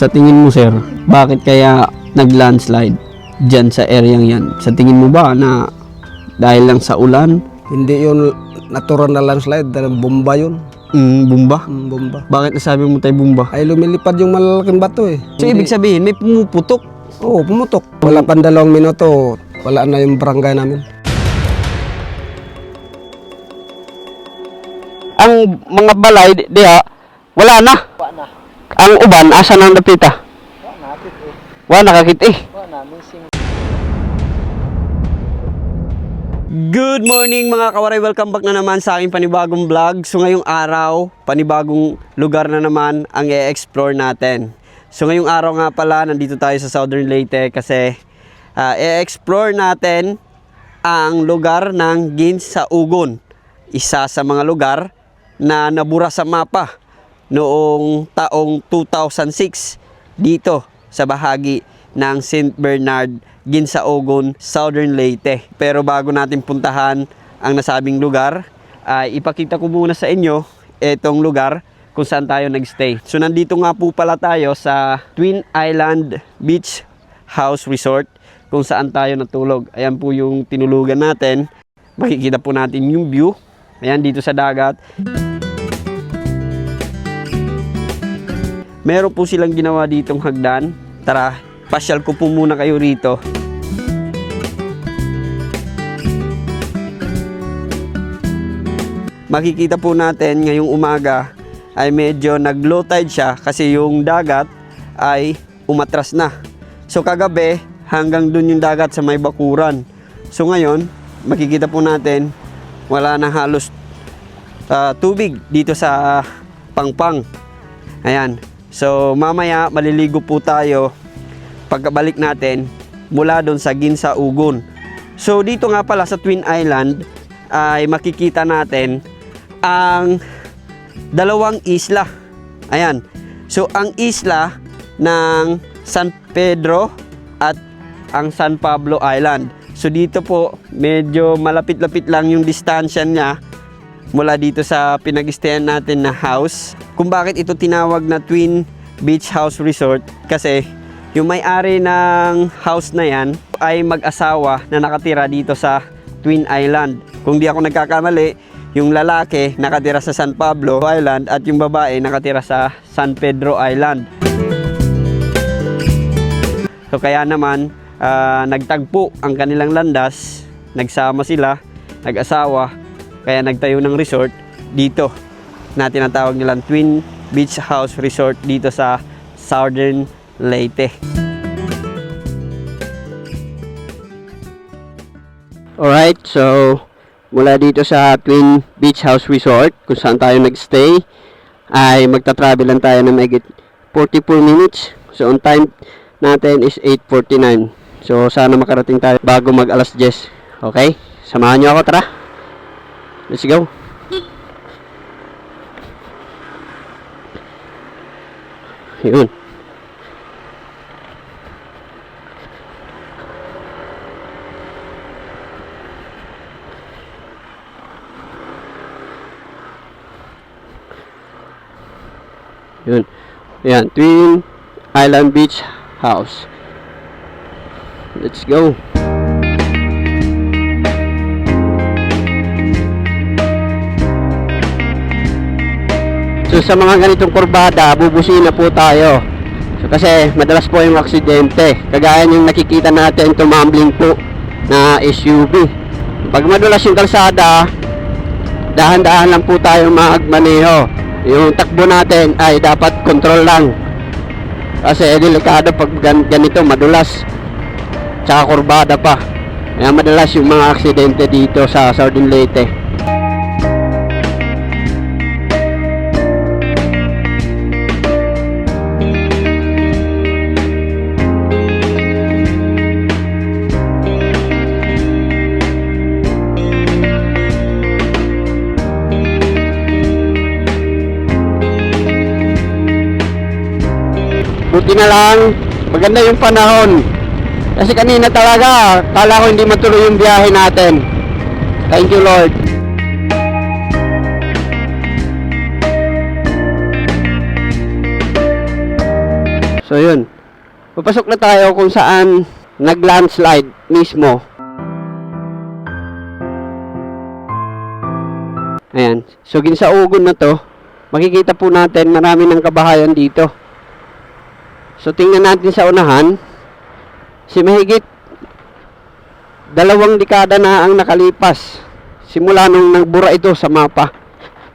Sa tingin mo sir, bakit kaya nag-landslide dyan sa area yan? Sa tingin mo ba na dahil lang sa ulan, Hindi yun natural na landslide, dahil bomba yun. mm, bumba? Mm, bomba. Bakit nasabi mo tayo bumba? Ay lumilipad yung malalaking bato eh. So ibig sabihin may pumuputok. Oo, pumutok. Wala pang dalawang minuto, wala na yung barangay namin. Ang mga balay di- diha, wala na. Ang uban, asa nang napita? Wala nakakit eh. Good morning mga kawaray! Welcome back na naman sa aking panibagong vlog. So ngayong araw, panibagong lugar na naman ang i-explore natin. So ngayong araw nga pala, nandito tayo sa Southern Leyte kasi ah, i-explore natin ang lugar ng Gins sa Ugon. Isa sa mga lugar na nabura sa mapa noong taong 2006 dito sa bahagi ng St. Bernard, Ginsaogon, Southern Leyte. Pero bago natin puntahan ang nasabing lugar, ay ipakita ko muna sa inyo itong lugar kung saan tayo nagstay. So nandito nga po pala tayo sa Twin Island Beach House Resort kung saan tayo natulog. Ayan po yung tinulugan natin. Makikita po natin yung view. Ayan dito sa dagat. Meron po silang ginawa ditong hagdan. Tara, pasyal ko po muna kayo rito. Makikita po natin ngayong umaga ay medyo nag-low tide siya kasi yung dagat ay umatras na. So kagabi hanggang dun yung dagat sa may bakuran. So ngayon, makikita po natin wala na halos ah, tubig dito sa Pangpang. Ayan. So mamaya maliligo po tayo pagkabalik natin mula doon sa Ginsa Ugon. So dito nga pala sa Twin Island ay makikita natin ang dalawang isla. Ayan. So ang isla ng San Pedro at ang San Pablo Island. So dito po medyo malapit-lapit lang yung distansya niya mula dito sa pinag-stayan natin na house. Kung bakit ito tinawag na Twin Beach House Resort kasi yung may-ari ng house na yan ay mag-asawa na nakatira dito sa Twin Island. Kung di ako nagkakamali, yung lalaki nakatira sa San Pablo Island at yung babae nakatira sa San Pedro Island. So kaya naman ah, nagtagpo ang kanilang landas, nagsama sila, nag-asawa, kaya nagtayo ng resort dito na tinatawag nilang Twin Beach House Resort dito sa Southern Leyte. Alright, so mula dito sa Twin Beach House Resort kung saan tayo nagstay ay magta-travel lang tayo ng mahigit 44 minutes. So on time natin is 8.49. So sana makarating tayo bago mag alas 10. Okay? Samahan nyo ako, tara. Let's go. Yun. Yun. Yan, Twin Island Beach House. Let's go. Sa mga ganitong kurbada, bubusina po tayo. So kasi madalas po yung aksidente. Kagaya yung nakikita natin tumambling po na SUV. Pag madulas yung kalsada, dahan-dahan lang po tayo magmaneho. Yung takbo natin ay dapat control lang. Kasi delikado pag gan- ganito madulas. Tsaka kurbada pa. Kaya madalas yung mga aksidente dito sa Southern Leyte. Buti na lang, maganda yung panahon. Kasi kanina talaga, kala ko hindi matuloy yung biyahe natin. Thank you Lord. So yun. Papasok na tayo kung saan nag-landslide mismo. Ayan. So ginsaugon na to. Makikita po natin marami ng kabahayan dito. So tingnan natin sa unahan. Si mahigit dalawang dekada na ang nakalipas. Simula nung nagbura ito sa mapa.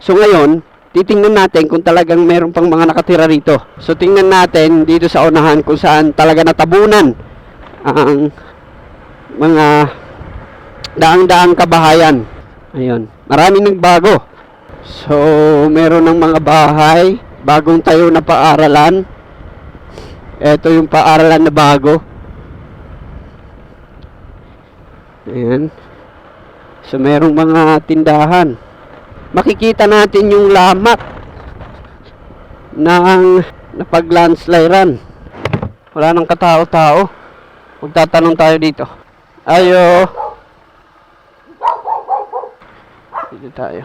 So ngayon, titingnan natin kung talagang meron pang mga nakatira rito. So tingnan natin dito sa unahan kung saan talaga natabunan ang mga daang-daang kabahayan. Ayun, maraming nagbago. So, meron ng mga bahay, bagong tayo na paaralan. Ito yung paaralan na bago. Ayan. So, merong mga tindahan makikita natin yung lamat ng napag-landslidean. Wala nang katao-tao. Magtatanong tayo dito. Ayo. Dito tayo.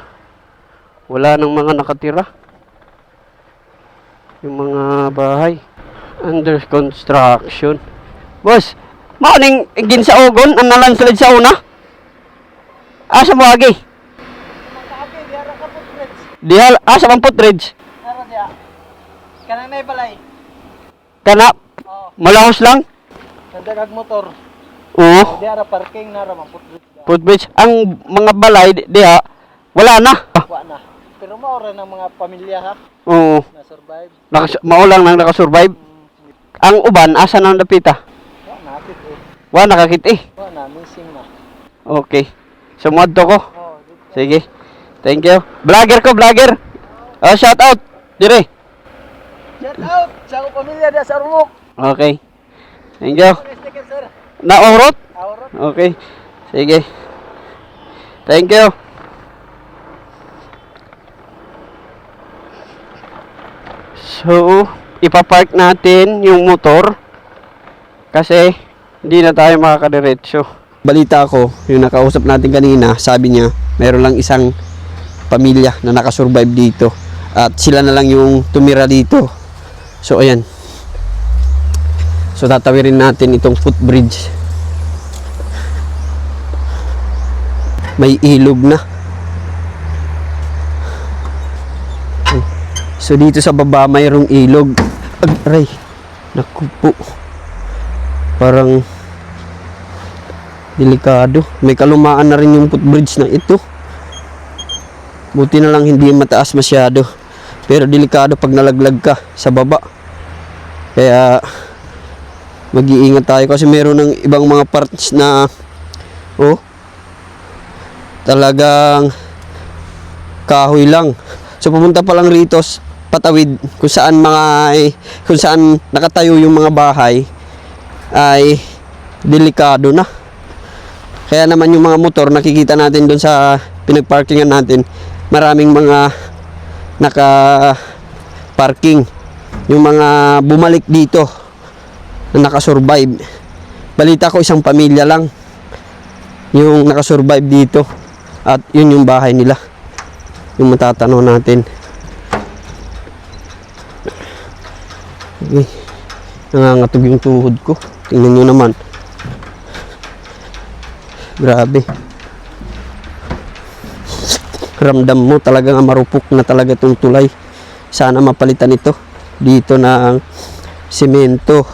Wala nang mga nakatira. Yung mga bahay. Under construction. Boss, maoning ginsaogon ang nalandslide sa una? Asa mo agi? Dihal, asa man putridge? Naro dia. Kanang may balay. Kana, Oo. malahos lang? Nagdagag motor. Oo. Di ara parking nara man putrit. Footbridge. Ang mga balay, di- diha, wala na. Ah, Wa na. Pero maura ng mga pamilya ha Oo. na survive. Nakas maulang nang nakasurvive. Ang uban, asa nang napita? Wa na atit eh. Wa, nakakit eh. Wa na missing na. Okay. Sumuad to ko. Oh. Sige. Thank you. Vlogger ko, vlogger. Oh, shout out. Dire. Shout out sa akong pamilya dia sa Rumok. Okay. Thank you. Naorot? Aurot. Okay. Sige. Thank you. So, ipapark natin yung motor kasi hindi na tayo makakadiretso. Balita ko, yung nakausap natin kanina, sabi niya, meron lang isang pamilya na nakasurvive dito at sila na lang yung tumira dito. So, ayan. So, tatawirin natin itong footbridge. may ilog na. So dito sa baba mayroong ilog. Aray. Naku po. Parang delikado. May kalumaan na rin yung footbridge na ito. Buti na lang hindi mataas masyado. Pero delikado pag nalaglag ka sa baba. Kaya mag-iingat tayo kasi meron ng ibang mga parts na oh talagang kahoy lang. So pumunta pa lang rito patawid kung saan mga kung saan nakatayo yung mga bahay ay delikado na. Kaya naman yung mga motor nakikita natin doon sa pinagparkingan natin, maraming mga naka parking. Yung mga bumalik dito na nakasurvive. Balita ko isang pamilya lang yung nakasurvive dito. At yun yung bahay nila. Yung matatanaw natin. Okay. Nangangatog yung tuhod ko. Tingnan nyo naman. Grabe. Ramdam mo talagang marupok na talaga itong tulay. Sana mapalitan ito. Dito na ang semento.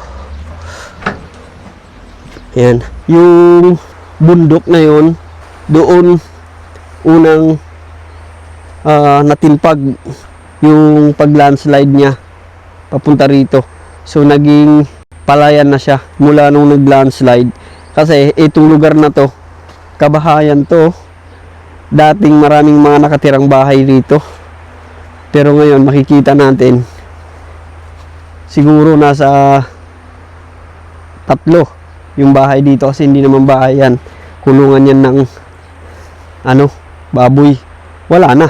Yan. Yung bundok na yon doon unang ah, natilpag yung pag-landslide niya papunta rito. So naging palayan na siya mula nung nag-landslide. Kasi itong lugar na to, kabahayan to. Dating maraming mga nakatirang bahay rito. Pero ngayon makikita natin siguro nasa tatlo yung bahay dito kasi hindi naman bahay yan. Kulungan yan ng ano, baboy. Wala na.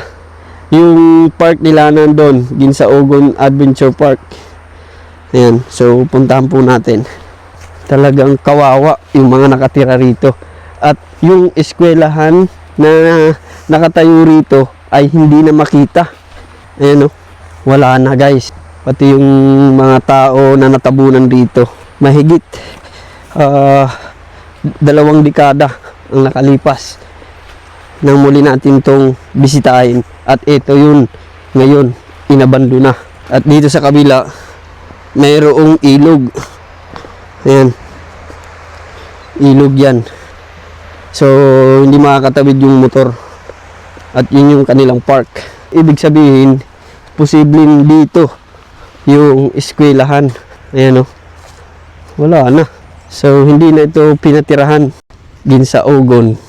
Yung park nila nandun, Ginsaogon Adventure Park. Ayan, so puntahan po natin. Talagang kawawa yung mga nakatira rito. At yung eskwelahan na nakatayo rito ay hindi na makita. Ayan o, wala na guys. Pati yung mga tao na natabunan dito. Mahigit ah, dalawang dekada ang nakalipas nang muli natin tong bisitahin. At ito yun, ngayon, inabando na. At dito sa kabila, mayroong ilog. Ayan. Ilog yan. So, hindi makakatawid yung motor. At yun yung kanilang park. Ibig sabihin, posibleng dito yung eskwelahan. Ayan o. Wala na. So, hindi na ito pinatirahan. Ginsa Ogon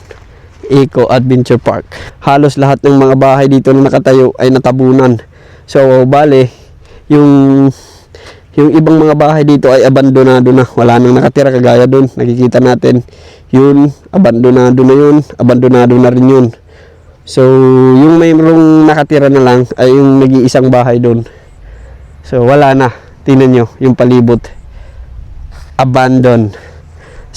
Eco Adventure Park. Halos lahat ng mga bahay dito na nakatayo ay natabunan. So, bale, yung yung ibang mga bahay dito ay abandonado na. Wala nang nakatira kagaya doon. Nakikita natin yun, abandonado na yun. Abandonado na rin yun. So, yung mayroong nakatira na lang ay yung nag-iisang bahay doon. So, wala na. Tingnan nyo, yung palibot. Abandon.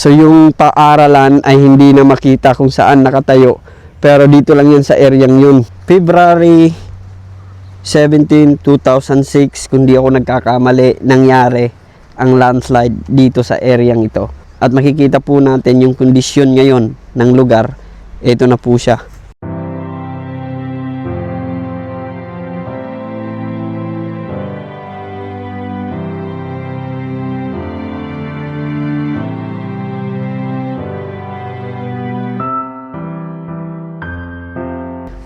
So, yung paaralan ay hindi na makita kung saan nakatayo. Pero dito lang yun sa areang yun. February 17, 2006, kung di ako nagkakamali, nangyari ang landslide dito sa areang ito. At makikita po natin yung kondisyon ngayon ng lugar. Ito na po siya.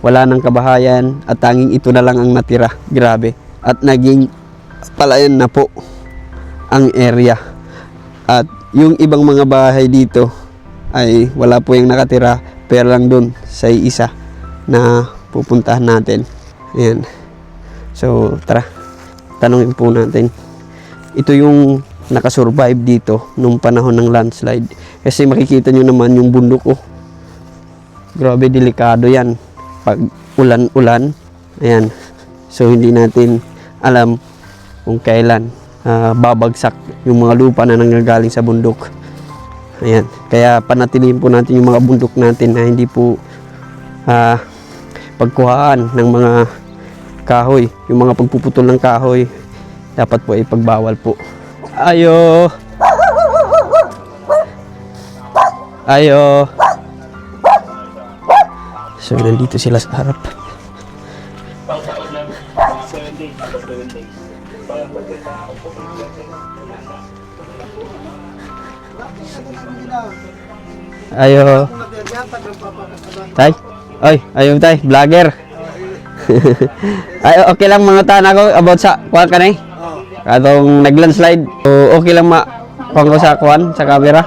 Wala nang kabahayan at tanging ito na lang ang natira. Grabe. At naging palayan na po ang area. At yung ibang mga bahay dito ay wala po yung nakatira pero lang doon sa isa na pupuntahan natin. Ayan. So, tara. Tanungin po natin. Ito yung nakasurvive dito nung panahon ng landslide. Kasi makikita nyo naman yung bundok oh. Grabe, delikado yan pag ulan-ulan. Ayan. So, hindi natin alam kung kailan ah, babagsak yung mga lupa na nanggagaling sa bundok. Ayan. Kaya panatilihin po natin yung mga bundok natin na hindi po ah, pagkuhaan ng mga kahoy. Yung mga pagpuputol ng kahoy, dapat po ay pagbawal po. Ayo! Ayo! So, nandito sila sa harap. Ayo. Tay? Oy, ayo tay, vlogger. Ay, okay lang mga tan ako about sa kuan kanay. Katong naglandslide. O okay lang ma kuan ko sa kuan sa camera.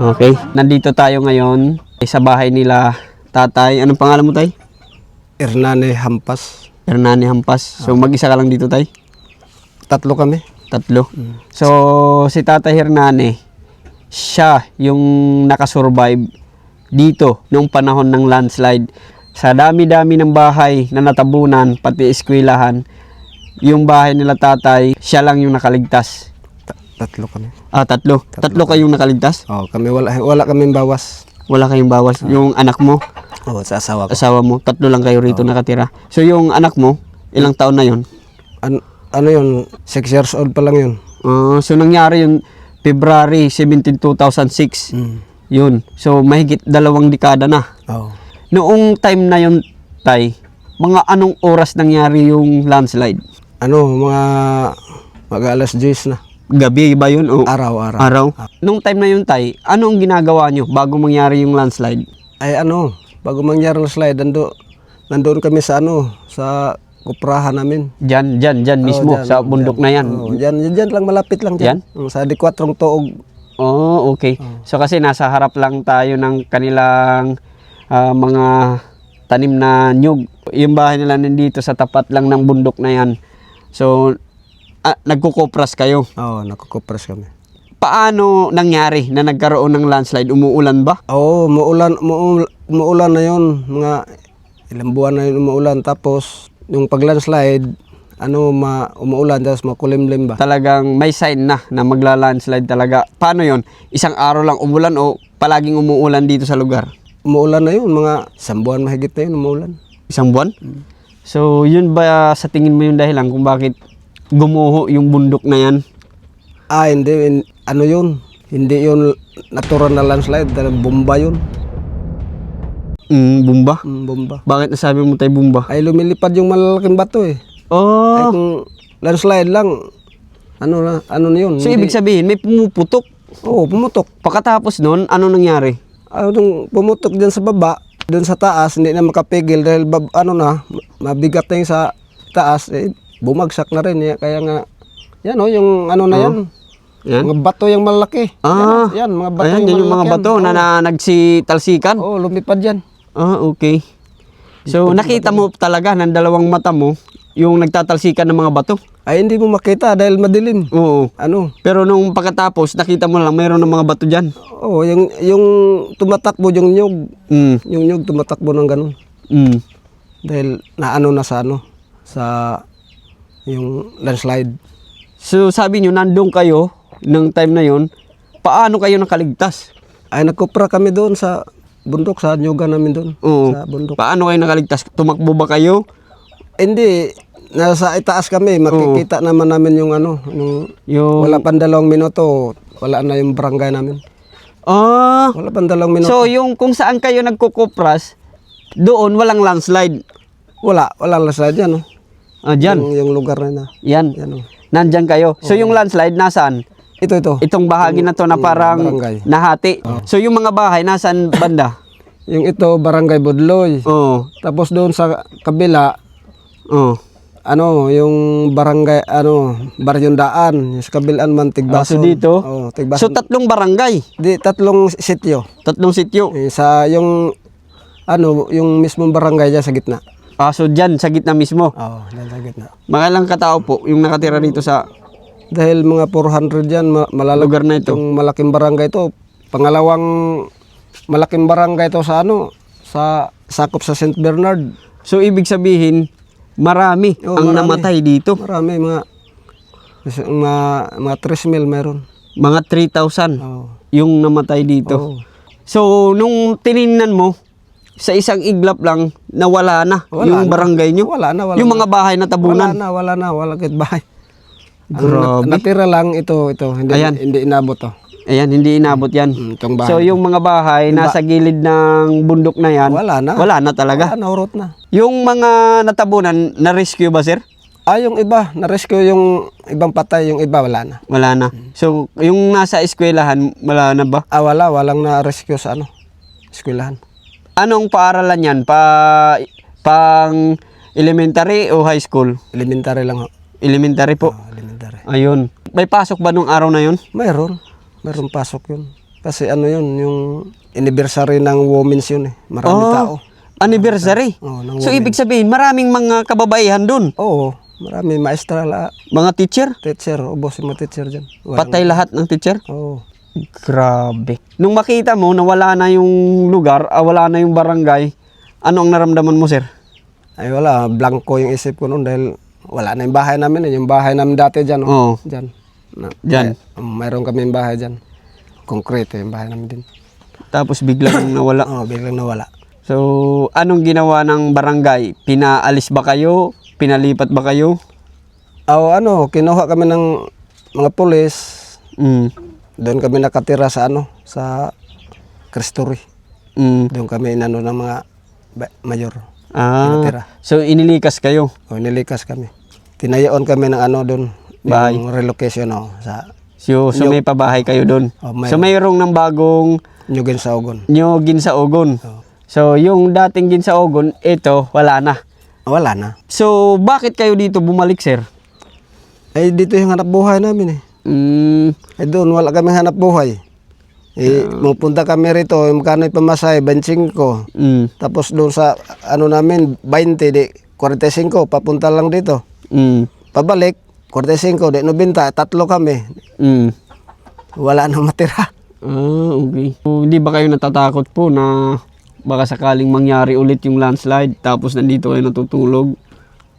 Okay. Nandito tayo ngayon sa bahay nila tatay. Anong pangalan mo tay? Hernane Hampas. Hernani Hampas. So mag-isa ka lang dito tay? Tatlo kami. Tatlo. So si Tatay Hernane, siya yung nakasurvive dito nung panahon ng landslide. Sa dami-dami ng bahay na natabunan, pati eskwelahan, yung bahay nila tatay, siya lang yung nakaligtas. Ta- tatlo kami. Ah, tatlo. Tatlo kayong nakaligtas? Oh, kami wala wala kaming bawas. Wala kayong bawas. Yung anak mo, Oh, sa asawa ko. asawa mo, tatlo lang kayo rito nakatira. So yung anak mo, ilang taon na yon? An- ano yun? 6 years old pa lang yun. Ah, so nangyari yung February 17, 2006. Mm. Yun. So mahigit dalawang dekada na. Oh. Noong time na yun, Tay, mga anong oras nangyari yung landslide? Ano, mga mag alas 10 na. Gabi ba yun o Araw-araw. araw? Nung time na yun, Tay, ano ang ginagawa nyo bago mangyari yung landslide? Ay ano, bago mangyari ng slide, nando, nandoon kami sa ano, sa kuprahan namin. Diyan, diyan, diyan mismo, Oh, dyan, sa bundok na yan. Oh, dyan, dyan, dyan lang, malapit lang dyan. Mm, Sa D4 tuog. Oh, okay. So kasi nasa harap lang tayo ng kanilang ah, mga tanim na nyug. Yung bahay nila nandito sa tapat lang ng bundok na yan. So, ah, nagkukopras kayo. Oo, oh, nakukupras kami. Paano nangyari na nagkaroon ng landslide? Umuulan ba? Oo, oh, muulan, muul- muulan na yun. Mga ilang buwan na yun umuulan. Tapos, yung pag-landslide, ano, ma umuulan, tapos makulimlim ba? Talagang may sign na na magla-landslide talaga. Paano yon? Isang araw lang umulan o palaging umuulan dito sa lugar? Umuulan na yun, mga isang buwan mahigit na yun, umuulan. Isang buwan? So, yun ba sa tingin mo yung dahilan kung bakit gumuho yung bundok na yan? Ah, hindi. hin- ano yun? Hindi yun natural na landslide. Bomba yun. Mm, bumba? Mm, bomba. Bakit nasabi mo tayo bumba? Ay, lumilipad yung malalaking bato eh. Ay, Oh, kung landslide lang, ano na, ano na yun? so Hindi- ibig sabihin may pumuputok. Oo, pumutok. Pagkatapos nun, ano nangyari? Ah, nung pumutok dyan sa baba, dun sa taas, hindi na makapigil dahil bab, ano na, mabigat na yung sa taas, eh, bumagsak na rin. eh. Kaya nga, yan o, yung ano na yan, Yan? mga bato yung malaki. Ah, yan, yan, mga bato Ayan, yan yung mga bato yan. na, na nagsitalsikan. Oo, oh, lumipad yan. Ah, okay. So, nakita mo talaga ng dalawang mata mo yung nagtatalsikan ng mga bato. Ay, hindi mo makita dahil madilim. Oo. Ano? Pero nung pagkatapos, nakita mo lang mayroon ng mga bato dyan. Oo, yung, yung tumatakbo yung nyug. Mm. Yung nyug tumatakbo ng ganun. Mm. Dahil naano na sa ano, sa yung landslide. So, sabi nyo, nandun kayo ng time na yon paano kayo nakaligtas? Ay, nagkupra kami doon sa bundok, sa nyuga namin doon. Oo. Sa bundok. Paano kayo nakaligtas? Tumakbo ba kayo? Hindi, nasa itaas kami, makikita naman namin yung ano, yung Yung... wala pang dalawang minuto, wala na yung barangay namin. Ah, Wala pang dalawang minuto. so yung kung saan kayo nagkukupras, doon walang landslide. wala, wala landslide yan, no? Ah, dyan. Yung, yung lugar na na. Yan. Yan, oh. Nandyan kayo. So yung landslide, nasaan? Ito, ito. Itong bahagi na to na parang barangay. nahati. So yung mga bahay, nasaan banda? Yung ito, Barangay Budloy. Oo. Tapos doon sa kabila, Oo. ano, yung barangay, ano, Baryong Daan. Yung sa kabilaan man, Ah, Tigbason. so dito? Oo, Tigbason. So tatlong barangay, Di, tatlong sityo. tatlong sityo. Eh, sa yung, ano, yung mismong barangay dyan sa gitna. Ah, so dyan, sa gitna mismo. Oo, dyan sa gitna. Mga ilang katao po yung nakatira dito sa Dahil mga 400 dyan, ma- malalag lugar na ito. Yung malaking barangay ito, pangalawang malaking barangay ito sa ano, sa sakop sa St. Bernard. So ibig sabihin, marami Oo, ang marami. namatay dito. Marami mga mga mga 3 mil meron. Mga 3,000 Oo. yung namatay dito. Oo. So nung tiningnan mo, sa isang iglap lang, nawala na Wala yung na. barangay nyo. Wala na, wala yung mga bahay na Wala tabunan. na, wala na, wala kahit bahay. Ang Grabe. nat- natira lang ito, ito, hindi Ayan. hindi inabot to. Ayan, hindi inabot yan. Mm, Itong bahay. So yung mga bahay nasa gilid ng bundok na yan, wala na. wala na talaga. Wala na, urot na. Yung mga natabunan, na-rescue ba sir? Ah, yung iba, na-rescue yung ibang patay, yung iba wala na. Wala na. So yung nasa eskwelahan, wala na ba? Ah, wala, walang na-rescue sa ano, eskwelahan. Anong paaralan yan? Pa, pang elementary o high school? Elementary lang ho. Elementary po. Ah. Ayun. May pasok ba nung araw na yun? Mayroon, mayroon pasok yun. Kasi ano yun, yung anniversary ng women's yun eh. Marami Oh. tao. Anniversary. Oh, ng So ibig sabihin, maraming mga kababaihan dun. Oo, marami maestra, la, Mga teacher. teacher, yung mga teacher dyan. Walang- Patay lahat ng teacher. Oo. Grabe. Nung makita mo na wala na yung lugar, ah, wala na yung barangay, ano ang naramdaman mo, sir? Ay wala, blanco yung isip ko noon dahil wala na yung bahay namin eh. Yung bahay namin dati dyan. Oh. Oo. Dyan. Na, Dyan. may- mayroon kami yung bahay dyan. Concrete eh, yung bahay namin din. Tapos biglang nawala. Oo, biglang nawala. So, anong ginawa ng barangay? Pinaalis ba kayo? Pinalipat ba kayo? O ano, kinuha kami ng mga pulis. Mm. Doon kami nakatira sa ano, sa Cristory. Mm. Doon kami inano ng mga ba- mayor. Ah, so inilikas kayo. O nilikas kami. Tinayoon kami ng ano doon. Bahay. Yung relocation o, sa So, so may pabahay kayo doon. Oh, may- So mayroong ng bagong Nyugin sa Ogon. nyo Ginsaogon. Oo. So yung dating Ginsaogon, ito wala na. Wala na. So bakit kayo dito bumalik, sir? Eh, dito yung hanap buhay namin eh. Mm, Eh doon, wala kami hanap buhay. Eh, pupunta kami rito, yung magkano yung pamasay, 25. mm, Tapos doon sa, ano namin, 20, di, 45, papunta lang dito. Mm, Pabalik, 45, di 90, tatlo kami. mm. Wala nang matira. Ah, okay. So, hindi ba kayo natatakot po na baka sakaling mangyari ulit yung landslide tapos nandito kayo natutulog?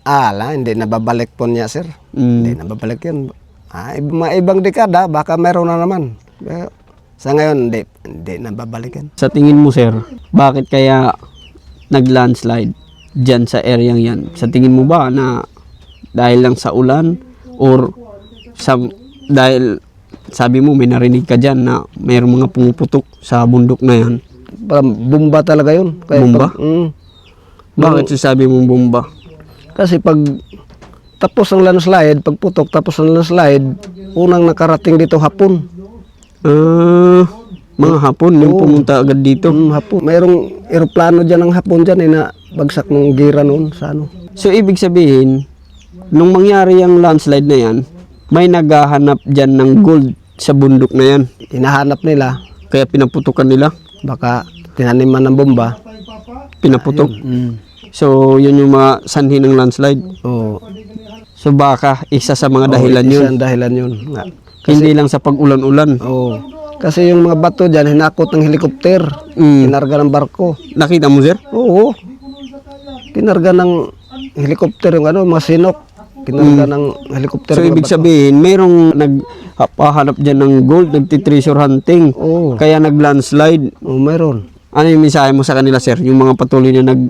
Ala, hindi nababalik po niya, sir. Hindi Mm. nababalik yun. Ah, mga ibang dekada, baka meron na naman. Sa ngayon, hindi, hindi nababalik yan. Sa tingin mo, sir, bakit kaya nag-landslide dyan sa area yan? Sa tingin mo ba na dahil lang sa ulan or sa dahil sabi mo may narinig ka diyan na mayroong mga pumuputok sa bundok na yan. Parang bomba talaga yun. Bomba? Pag, mm. Bakit sasabi mong bomba? Kasi pag tapos ang landslide, pag putok tapos ang landslide, unang nakarating dito hapon. Ah, mga hapon yung pumunta agad dito. Mm, hapon. Mayroong eroplano dyan ng hapon dyan eh, na bagsak ng gira noon sa ano. So ibig sabihin, nung mangyari yung landslide na yan, may naghahanap dyan ng gold sa bundok na yan. Hinahanap nila, Kaya pinaputukan nila. baka tinaniman ng bomba. Pinaputok. Mm. So yun yung mga sanhi ng landslide. Oo. So baka isa sa mga dahilan Oo, yun. isa ang dahilan yun. Nga. Hindi lang sa pag-ulan-ulan. Oo. Kasi yung mga bato dyan, hinakot ng helikopter. Mm. Kinarga ng barko. Nakita mo sir? Oo. Kinarga ng helikopter yung ano, mga sinok. Kinarga ng helikopter. So ibig sabihin, mayroong nagpahanap dyan ng gold, nagtitreasure hunting. Oo. Kaya nag-landslide. Oo, mayroon. Ano yung mensahe mo sa kanila sir? Yung mga patuloy na nag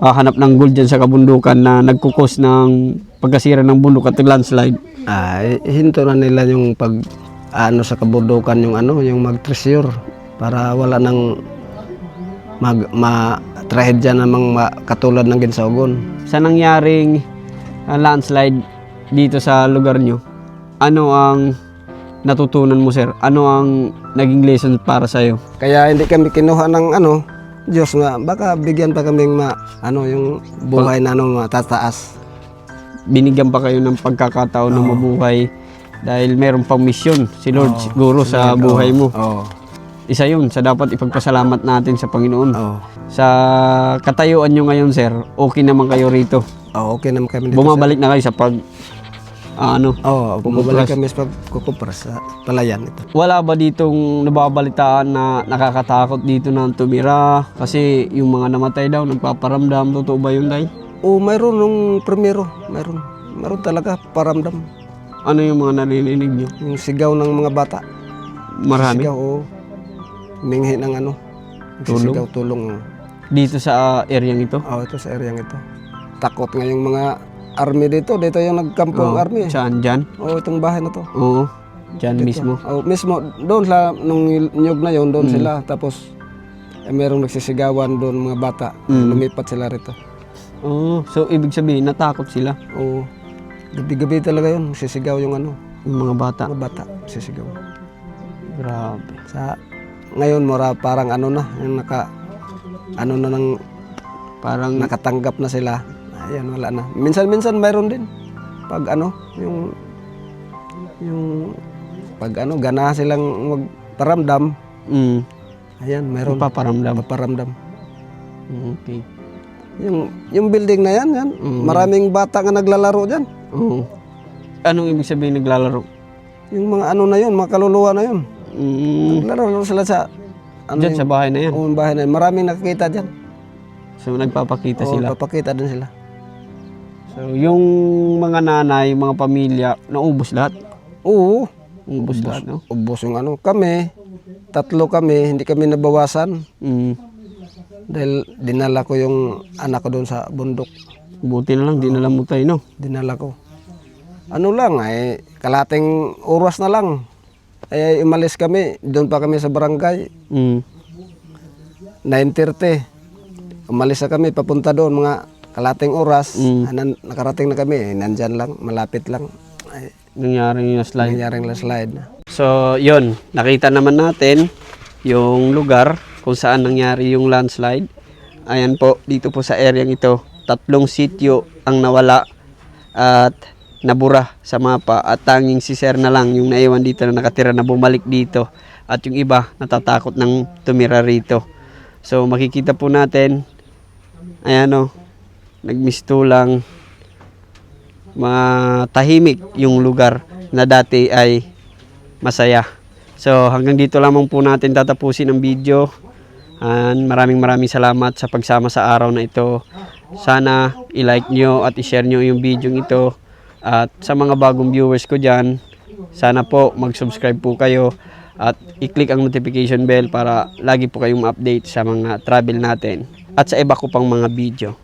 ng gold dyan sa kabundukan na nagkukos ng pagkasira ng bundok at landslide. Ay, hinto na nila yung pag ano sa kabundukan yung ano, yung mag-treasure para wala nang mag ma trahedya namang ma, katulad ng Ginsaogon. Sa nangyaring uh, landslide dito sa lugar nyo, ano ang natutunan mo sir? Ano ang naging lesson para sa'yo? Kaya hindi kami kinuha ng ano, Diyos nga, baka bigyan pa kaming ma, ano, yung buhay na ano, matataas. Binigyan pa kayo ng pagkakataon na mabuhay dahil meron pang misyon si Lord siguro sa buhay mo. Oo. Isa yun sa dapat ipagpasalamat natin sa Panginoon. Oo. Sa katayuan nyo ngayon sir, okay naman kayo rito. Oo, okay naman kami dito. Bumabalik na kayo sa pag ah, ano, Oo, bumabalik Pumupras. kami sa pagkukupras sa palayan ito. Wala ba ditong nababalitaan na nakakatakot dito na tumira? Kasi yung mga namatay daw, nagpaparamdam. Totoo ba yun, Day? Oo, mayroon nung primero, mayroon. Mayroon talaga paramdam. Ano yung mga narinig nyo? Yung sigaw ng mga bata. Marami. Sigaw, oo. Minghi ng ano. Tulong? Sigaw, tulong. Dito sa uh, area ito? Oo, ito sa area ito. Takot nga yung mga army dito. Dito yung nagkampo ang army. eh. Saan? Dyan? Oo, itong bahay na to. Oo. Dyan mismo. Oh, mismo doon sa nung nyug na yon doon sila tapos eh, merong nagsisigawan doon mga bata. Lumipat sila rito. Oo. So, ibig sabihin, natakot sila. Oo. Gabi-gabi talaga yun, sisigaw yung ano, Yung mga bata. mga bata, sisigaw. Grabe. Sa ngayon mora parang ano na, yung naka ano na nang Parang, nakatanggap na sila. Ayan, wala na. Minsan-minsan mayroon din. Pag ano, yung yung pag ano, gana silang magparamdam, mm, ayan, mayroon paparamdam. paparamdam. Okay. Yung yung building na yan, yan. Maraming bata nga naglalaro diyan. Oo. Anong ibig sabihin naglalaro? Yung mga ano na yun, mga kaluluwa na yun. Mm, Naglalaro sila sa ano dyan sa bahay na yan. yung bahay na yun. Maraming nakikita diyan. So, nagpapakita Oo, sila. papakita din sila. So, yung mga nanay, mga pamilya, naubos lahat. Oo, Ubos lahat, no? ubos yung ano. Kami, tatlo kami, hindi kami nabawasan. Mm. Dahil dinala ko yung anak ko doon sa bundok. Buti na lang, dinala mo tayo, no? Dinala ko. Ano lang, ay kalating oras na lang. Ay umalis kami, doon pa kami sa barangay, Mm. 9.30. Umalis na kami, papunta doon, mga kalating oras. Mm. Anan, nakarating na kami, eh, nandyan lang, malapit lang. Ay, Nangyari yung slide. nangyaring slide na. So, yon nakita naman natin yung lugar kung saan nangyari yung landslide. Ayan po, dito po sa area ito, tatlong sityo ang nawala at nabura sa mapa at tanging si Sir na lang yung naiwan dito na nakatira na bumalik dito at yung iba natatakot ng tumira rito. So makikita po natin, ayan o, nagmistulang matahimik yung lugar na dati ay masaya. So hanggang dito lamang po natin tatapusin ang video. And maraming maraming salamat sa pagsama sa araw na ito. Sana i-like nyo at i-share nyo yung video ito. At sa mga bagong viewers ko dyan, sana po mag-subscribe po kayo at i-click ang notification bell para lagi po kayong update sa mga travel natin at sa iba ko pang mga video.